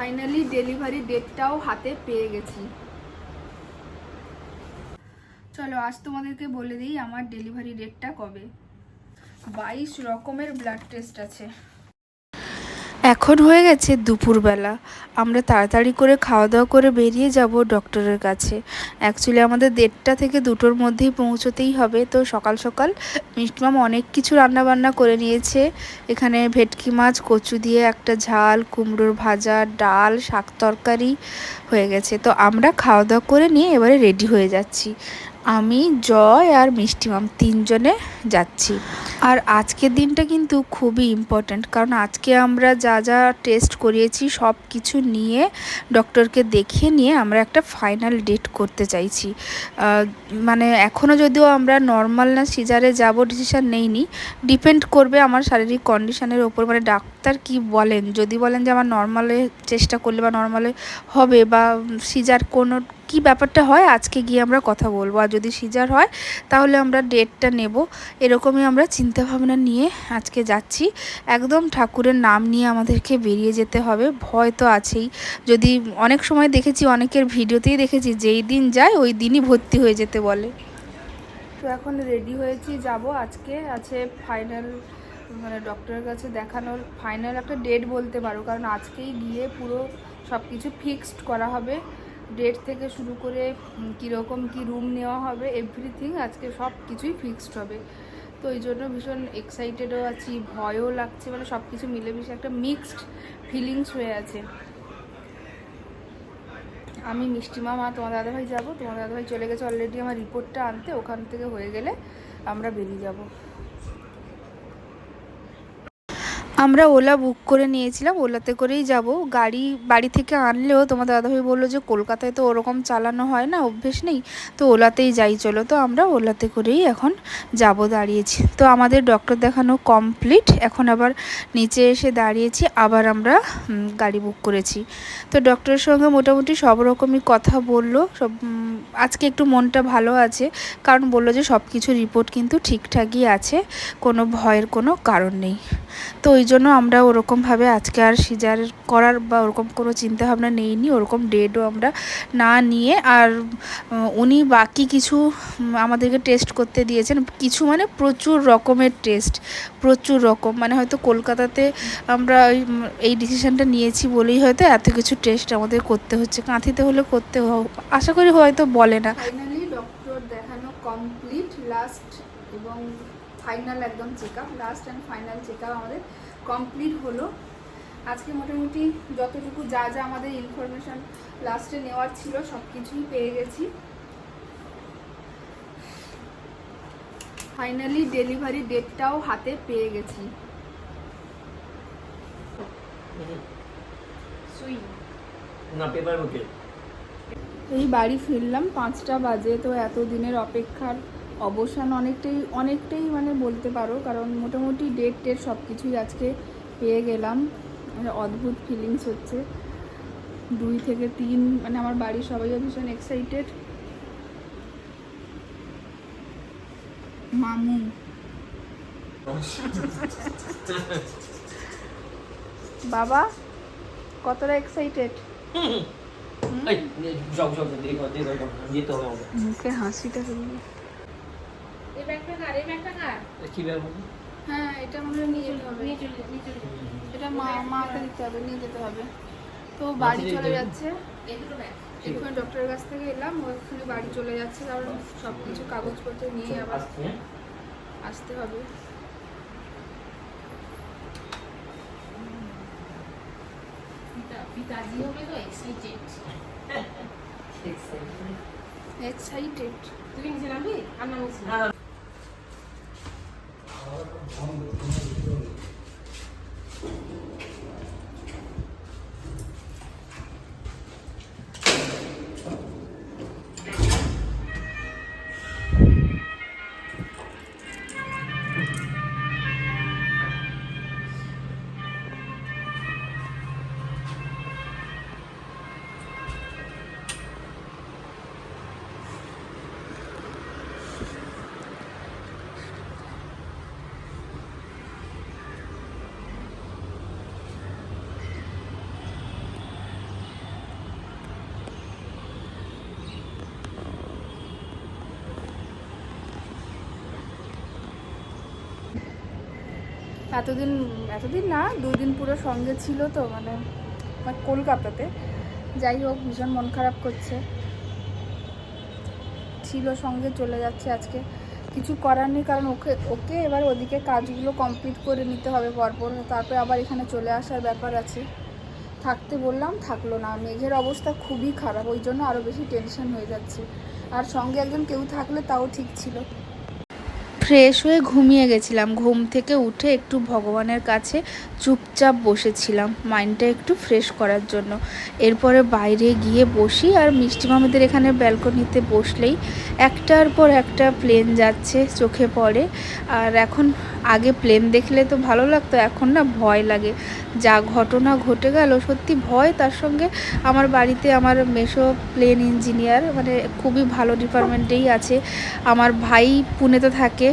Finally delivery ডেটটাও হাতে পেয়ে গেছি। চলো, আজ তোমাদেরকে বলে দিই আমার ডেলিভারি ডেটটা কবে। বাইশ রকমের ব্লাড টেস্ট আছে। এখন হয়ে গেছে দুপুরবেলা। আমরা তাড়াতাড়ি করে খাওয়া দাওয়া করে বেরিয়ে যাব ডক্টরের কাছে। অ্যাকচুয়ালি আমাদের দেড়টা থেকে দুটোর মধ্যেই পৌঁছতেই হবে। তো সকাল সকাল মিষ্টিমাম অনেক কিছু রান্না বান্না করে নিয়েছে। এখানে ভেটকি মাছ, কচু দিয়ে একটা ঝাল, কুমড়োর ভাজা, ডাল, শাক তরকারি হয়ে গেছে। তো আমরা খাওয়া দাওয়া করে নিয়ে এবারে রেডি হয়ে যাচ্ছি। আমি, জয় আর মিষ্টিমাম তিনজনে যাচ্ছি। আর আজকের দিনটা কিন্তু খুবই ইম্পর্ট্যান্ট কারণ আজকে আমরা যা যা টেস্ট করিয়েছি, সব কিছু নিয়ে ডক্টরকে দেখিয়ে নিয়ে আমরা একটা ফাইনাল ডেট করতে চাইছি। মানে এখনও যদিও আমরা নর্মাল না সিজারে যাব ডিসিশান নেইনি ডিপেন্ড করবে আমার শারীরিক কন্ডিশনের ওপর মানে ডাক্তার কি বলেন? যদি বলেন যে আমার নর্মালে চেষ্টা করলে বা নর্মালে হবে বা সিজার কোনো, কি ব্যাপারটা হয়? আজকে গিয়ে আমরা কথা বলব। আর যদি সিজার হয়, তাহলে আমরা ডেটটা নেব। এরকমই আমরা চিন্তা ভাবনা নিয়ে আজকে যাচ্ছি। একদম ঠাকুরের নাম নিয়ে আমাদেরকে বেরিয়ে যেতে হবে। ভয় তো আছেই। যদি অনেক সময় দেখেছি, অনেকের ভিডিওতেই দেখেছি, যেই দিন যায়, ওই দিনই ভর্তি হয়ে যেতে বলে। তো এখন রেডি হয়েছি, যাব। আজকে আছে ফাইনাল মানে ডক্টরের কাছে দেখানোর ফাইনাল একটা ডেট বলতে পারো। কারণ আজকেই গিয়ে পুরো সব কিছু ফিক্সড করা হবে। ডেট থেকে শুরু করে কীরকম কী রুম নেওয়া হবে এভরিথিং আজকে সব কিছুই ফিক্সড হবে। তো এই জন্য ভীষণ এক্সাইটেডও আছি, ভয়ও লাগছে মানে সব কিছু মিলেমিশে একটা মিক্সড ফিলিংস হয়ে আছে। আমি মিষ্টিমা, মা, তোমার দাদাভাই যাব। তোমার দাদাভাই চলে গেছে অলরেডি আমার রিপোর্টটা আনতে, ওখান থেকে হয়ে গেলে আমরা বেরিয়ে যাব। আমরা ওলা বুক করে নিয়েছিলাম, ওলাতে করেই যাব। গাড়ি, বাড়ি থেকে আনলেও তোমার দাদাভাই বলল যে কলকাতায় তো ওরকম চালানো হয় না, অভ্যেস নেই, তো ওলাতেই যাই, চলো। তো আমরা ওলাতে করেই এখন যাব দাঁড়িয়েছি। তো আমাদের ডক্টর দেখানো কমপ্লিট এখন আবার নিচে এসে দাঁড়িয়েছি, আবার আমরা গাড়ি বুক করেছি। তো ডক্টরের সঙ্গে মোটামুটি সব রকমই কথা বলল, সব আজকে একটু মনটা ভালো আছে, কারণ বলল যে সব কিছু রিপোর্ট কিন্তু ঠিকঠাকই আছে, কোনো ভয়ের কোনো কারণ নেই। তো ওই জন্য আমরা ওরকমভাবে আজকে আর সিজার করার বা ওরকম কোনো চিন্তাভাবনা নেইনি, ওরকম ডেটও আমরা না নিয়ে আর উনি বাকি কিছু আমাদেরকে টেস্ট করতে দিয়েছেন। কিছু মানে প্রচুর রকমের টেস্ট প্রচুর রকম। মানে হয়তো কলকাতাতে আমরা এই ডিসিশনটা নিয়েছি বলেই হয়তো এত কিছু টেস্ট আমাদের করতে হচ্ছে। কাঁথিতে হলে করতে আশা করি হয়তো বলে না ফাইনালি ডক্টর দেখানো কমপ্লিট লাস্ট এবং ফাইনাল একদম check up last and final check up আমাদের কমপ্লিট হলো। আজকে মোটামুটি যতটুকু যা যা আমাদের ইনফরমেশান লাস্টে নেওয়ার ছিল সব কিছুই পেয়ে গেছি। ফাইনালি ডেলিভারি ডেটটাও হাতে পেয়ে গেছি। না পেপার এই বাড়ি ফিরলাম পাঁচটা বাজে তো এতদিনের অপেক্ষার অবসান অনেকটাই অনেকটাই মানে বলতে পারো কারণ মোটামুটি ডেট টেট সব কিছুই আজকে পেয়ে গেলাম। মানে অদ্ভুত ফিলিংস হচ্ছে। দুই থেকে তিন মানে আমার বাড়ির সবাইও ভীষণ এক্সাইটেড মামু। বাবা কতটা এক্সাইটেড এই দেরি কর? হবে? হ্যাঁ এটা মনে হয় নিয়ে যেতে হবে। এটা মা মাকে দিতে হবে নিয়ে যেতে হবে। তো বাড়ি চলে? যাচ্ছে। এখানে ডক্টরের কাছ থেকে এলাম ওখানে বাড়ি চলে যাচ্ছে কারণ সব কিছু কাগজপত্র নিয়ে আবার হ্যাঁ আসতে হবে। এক্সাইটেড না এতদিন এতদিন না দুদিন পুরো সঙ্গে ছিল তো মানে কলকাতাতে। যাই হোক, ভীষণ মন খারাপ করছে। ছিল সঙ্গে, চলে যাচ্ছে আজকে। কিছু করার নেই, কারণ ওকে ওকে এবার ওদিকে কাজগুলো কমপ্লিট করে নিতে হবে পরপর। তারপরে আবার এখানে চলে আসার ব্যাপার আছে। থাকতে বললাম, থাকল না। মেঘের অবস্থা খুবই খারাপ, ওই জন্য আরও বেশি টেনশন হয়ে যাচ্ছে। আর সঙ্গে একজন কেউ থাকলে তাও ঠিক ছিল। ফ্রেশ হয়ে ঘুমিয়ে গেছিলাম। ঘুম থেকে উঠে একটু ভগবানের কাছে চুপচাপ বসেছিলাম মাইন্ডটা একটু ফ্রেশ করার জন্য। এরপরে বাইরে গিয়ে বসি আর মিষ্টি মামাদের এখানে ব্যালকনিতে বসলেই একটার পর একটা প্লেন যাচ্ছে, চোখে পড়ে। আর এখন আগে প্লেন দেখলে তো ভালো লাগতো, এখন না ভয় লাগে। যা ঘটনা ঘটে গেল, সত্যি ভয়। তার সঙ্গে আমার বাড়িতে আমার মেশো প্লেন ইঞ্জিনিয়ার মানে খুবই ভালো ডিপার্টমেন্টেই আছে। আমার ভাই পুনেতে থাকে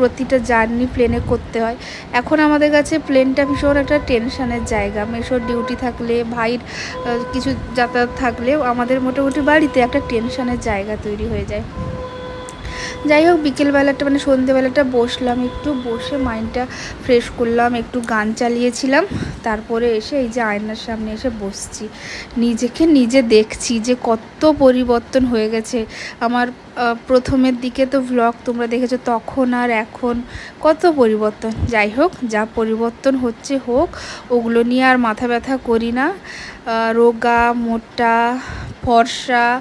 প্রতিটা জার্নি প্লেনে করতে হয়। এখন আমাদের কাছে প্লেনটা ভীষণ একটা টেনশানের জায়গা। মেশোর ডিউটি থাকলে, ভাইয়ের কিছু যাতায়াত থাকলেও আমাদের মোটামুটি বাড়িতে একটা টেনশানের জায়গা তৈরি হয়ে যায়। যাই হোক, বিকেলবেলাটা মানে সন্ধেবেলাটা বসলাম, একটু বসে মাইন্ডটা ফ্রেশ করলাম, একটু গান চালিয়েছিলাম, তারপরে এসে এই যে আয়নার সামনে এসে বসছি। নিজেকে নিজে দেখছি যে কত পরিবর্তন হয়ে গেছে। আমার প্রথমের দিকে তো ভ্লগ তোমরা দেখেছ, তখন আর এখন কত পরিবর্তন। যাই হোক, যা পরিবর্তন হচ্ছে হোক, ওগুলো নিয়ে আর মাথা ব্যথা করি না। রোগা, মোটা, ফর্সা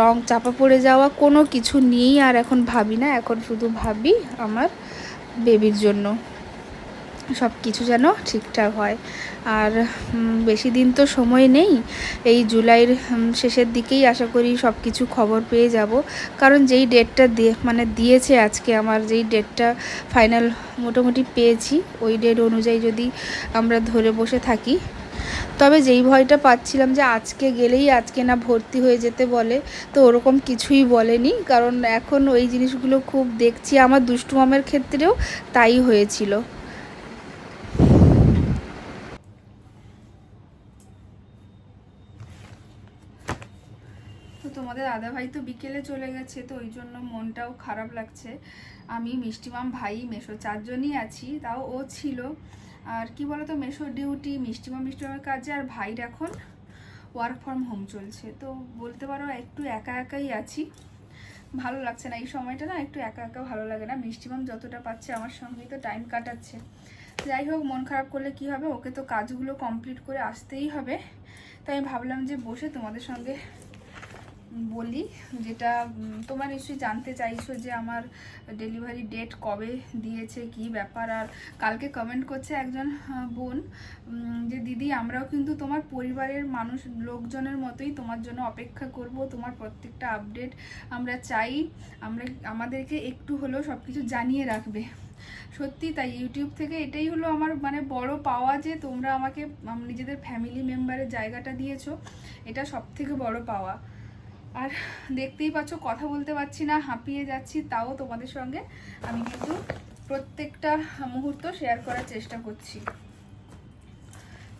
রং চাপা পড়ে যাওয়া কোনো কিছু নিয়েই আর এখন ভাবি না। এখন শুধু ভাবি আমার বেবির জন্য সব কিছু যেন ঠিকঠাক হয়। আর বেশি দিন তো সময় নেই। এই জুলাইয়ের শেষের দিকেই আশা করি সব কিছু খবর পেয়ে যাব। কারণ যেই ডেটটা দিয়ে মানে দিয়েছে আজকে আমার, যেই ডেটটা ফাইনাল মোটামুটি পেয়েছি, ওই ডেট অনুযায়ী যদি আমরা ধরে বসে থাকি তবে যেই ভয়টা পাচ্ছিলাম যে আজকে গেলেই আজকে না ভর্তি হয়ে যেতে বলে, তো ওরকম কিছুই বলেনি। কারণ এখন ওই জিনিসগুলো খুব দেখছি, আমার দুষ্টু মামের ক্ষেত্রেও তাই হয়েছিল। তোমাদের দাদা ভাই তো বিকেলে চলে গেছে, তো ওই জন্য মনটাও খারাপ লাগছে। আমি মিষ্টিমাম ভাই, মেশো চারজনই আছি, তাও ও ছিল। আর কি বলতো, মেশো ডিউটি মিষ্টিমাম মিষ্টিমামের কাজে আর ভাইর এখন ওয়ার্ক ফ্রম হোম চলছে। তো বলতে পারো, একটু একা একাই আছি। ভালো লাগছে না এই সময়টা না, একটু একা একা ভালো লাগে না। মিষ্টিমাম যতটা পাচ্ছে আমার সঙ্গেই তো টাইম কাটাচ্ছে। যাই হোক, মন খারাপ করলে কি হবে? ওকে তো কাজগুলো কমপ্লিট করে আসতেই হবে। তাই আমি ভাবলাম যে বসে তোমাদের সঙ্গে বলি, যেটা তোমরা নিশ্চয়ই জানতে চাইছো যে আমার ডেলিভারি ডেট কবে দিয়েছে, কি ব্যাপার, আর কালকে কমেন্ট করছে একজন বোন যে দিদি, আমরাও কিন্তু তোমার পরিবারের মানুষ, লোকজনের মতোই তোমার জন্য অপেক্ষা করব, তোমার প্রত্যেকটা আপডেট আমরা চাই, আমরা, আমাদেরকে একটু হলেও সব কিছু জানিয়ে রাখবে। সত্যি তাই ইউটিউব থেকে এটাই হলো আমার মানে বড় পাওয়া যে তোমরা আমাকে নিজেদের ফ্যামিলি মেম্বারের জায়গাটা দিয়েছ, এটা সব থেকে বড় পাওয়া। আর দেখতেই পাচ্ছ, কথা বলতে পারছি না, হাঁপিয়ে যাচ্ছি, তাও তোমাদের সঙ্গে আমি কিন্তু প্রত্যেকটা মুহূর্ত শেয়ার করার চেষ্টা করছি।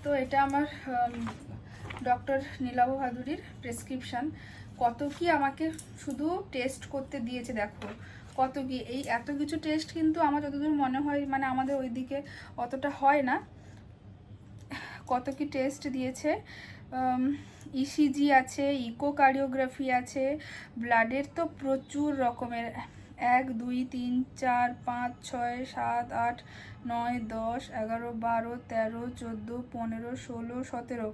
তো এটা আমার ডক্টর নীলাভ ভাদুরীর প্রেসক্রিপশান কত কি আমাকে শুধু টেস্ট করতে দিয়েছে দেখো, কত কি? এই এত কিছু টেস্ট কিন্তু আমার যতদূর মনে হয় মানে আমাদের ওইদিকে অতটা হয় না। কত কি টেস্ট দিয়েছে? ইসিজি আছে ইকোকার্ডিওগ্রাফি আছে ব্লাডের তো প্রচুর রকমের। এক, দুই, তিন, চার, পাঁচ, ছয়, সাত, আট, নয়, দশ, এগারো, বারো, তেরো, চোদ্দ, পনেরো, ষোলো, সতেরো,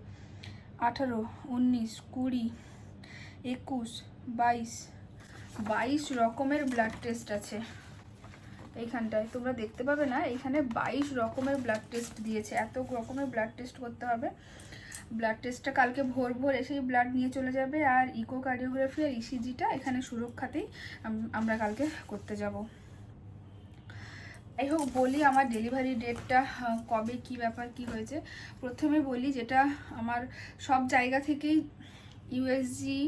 আঠারো, উনিশ, কুড়ি, একুশ, বাইশ বাইশ রকমের ব্লাড টেস্ট আছে। এইখানটায়, তোমরা দেখতে পাবে না, এখানে বাইশ রকমের ব্লাড টেস্ট দিয়েছে। এত রকমের ব্লাড টেস্ট করতে হবে ব্লাড টেস্টটা কালকে ভোর ভোর এসেই ব্লাড নিয়ে চলে যাবে আর ইকোকার্ডিওগ্রাফি আর ইসিজিটা এখানে সুরক্ষাতেই আমরা কালকে করতে যাব। যাই হোক, বলি আমার ডেলিভারি ডেটটা কবে, কি ব্যাপার, কি হয়েছে। প্রথমে বলি যেটা আমার সব জায়গা থেকেই ইউএসজি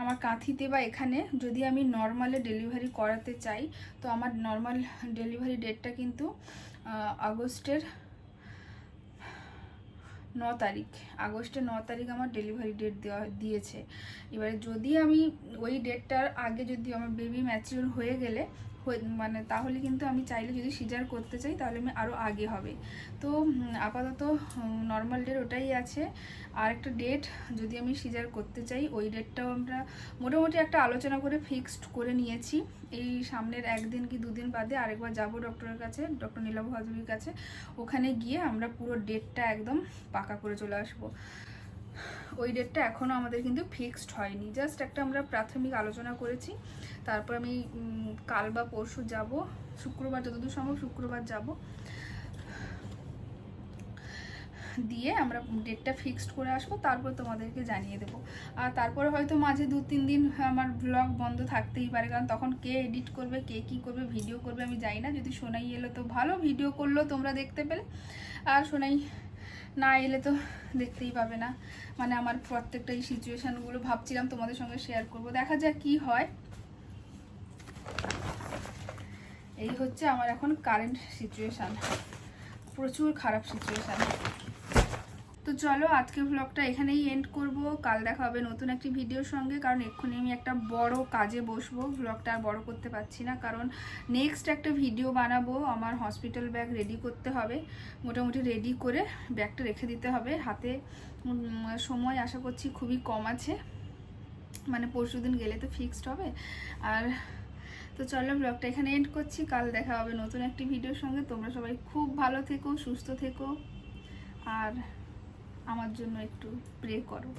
আমার কাঁথিতে বা এখানে যদি আমি নর্মালে ডেলিভারি করাতে চাই, তো আমার নর্মাল ডেলিভারি ডেটটা কিন্তু আগস্টের ন তারিখ, আগস্টের ন তারিখ আমার ডেলিভারি ডেট দেওয়া দিয়েছে। এবারে যদি আমি ওই ডেটটার আগে যদি আমার বেবি ম্যাচিওর হয়ে গেলে মানে তাহলে কিন্তু আমি চাইলে যদি সিজার করতে চাই, তাহলে আমি আরও আগে হবে। তো আপাতত নর্মাল ডেট ওটাই আছে। আর একটা ডেট যদি আমি সিজার করতে চাই, ওই ডেটটাও আমরা মোটামুটি একটা আলোচনা করে ফিক্সড করে নিয়েছি। এই সামনের একদিন কি দুদিন বাদে আরেকবার যাব ডক্টরের কাছে ডক্টর নীলভ হাজুরির কাছে। ওখানে গিয়ে আমরা পুরো ডেটটা একদম পাকা করে চলে আসব। ওই ডেটটা এখনও আমাদের কিন্তু ফিক্সড হয়নি। জাস্ট একটা আমরা প্রাথমিক আলোচনা করেছি। তারপর আমি কাল বা পরশু যাব। শুক্রবার, যতদূর সম্ভব শুক্রবার যাব। দিয়ে আমরা ডেটটা ফিক্সড করে আসব। তারপর তোমাদেরকে জানিয়ে দেবো। আর তারপরে হয়তো মাঝে দু, তিন দিন আমার ব্লগ বন্ধ থাকতেই পারে। কারণ তখন কে এডিট করবে, কে কী করবে ভিডিও করবে আমি জানি না। যদি সোনাই এলো তো ভালো ভিডিও করল তোমরা দেখতে পেলে। আর সোনাই না এলে তো দেখতেই পাবে না। মানে আমার প্রত্যেকটা এই সিচুয়েশানগুলো ভাবছিলাম তোমাদের সঙ্গে শেয়ার করব। দেখা যাক কি হয়। এই হচ্ছে আমার এখন কারেন্ট সিচুয়েশান প্রচুর খারাপ সিচুয়েশান তো চলো আজকে ব্লগটা এখানেই এন্ড করব। কাল দেখা হবে নতুন একটি ভিডিওর সঙ্গে, কারণ এক্ষুনি আমি একটা বড় কাজে বসবো। ব্লগটা আর বড় করতে পারছি না, কারণ নেক্সট একটা ভিডিও বানাবো। আমার হসপিটাল ব্যাগ রেডি করতে হবে। মোটামুটি রেডি করে ব্যাগটা রেখে দিতে হবে। হাতে সময় আশা করছি খুবই কম আছে। মানে পরশু দিন গেলে তো ফিক্সড হবে। আর তো চলো ব্লগটা এখানে এন্ড করছি। কাল দেখা হবে নতুন একটি ভিডিওর সঙ্গে। তোমরা সবাই খুব ভালো থেকো, সুস্থ থেকো। আর আমার জন্য একটু প্রে করো।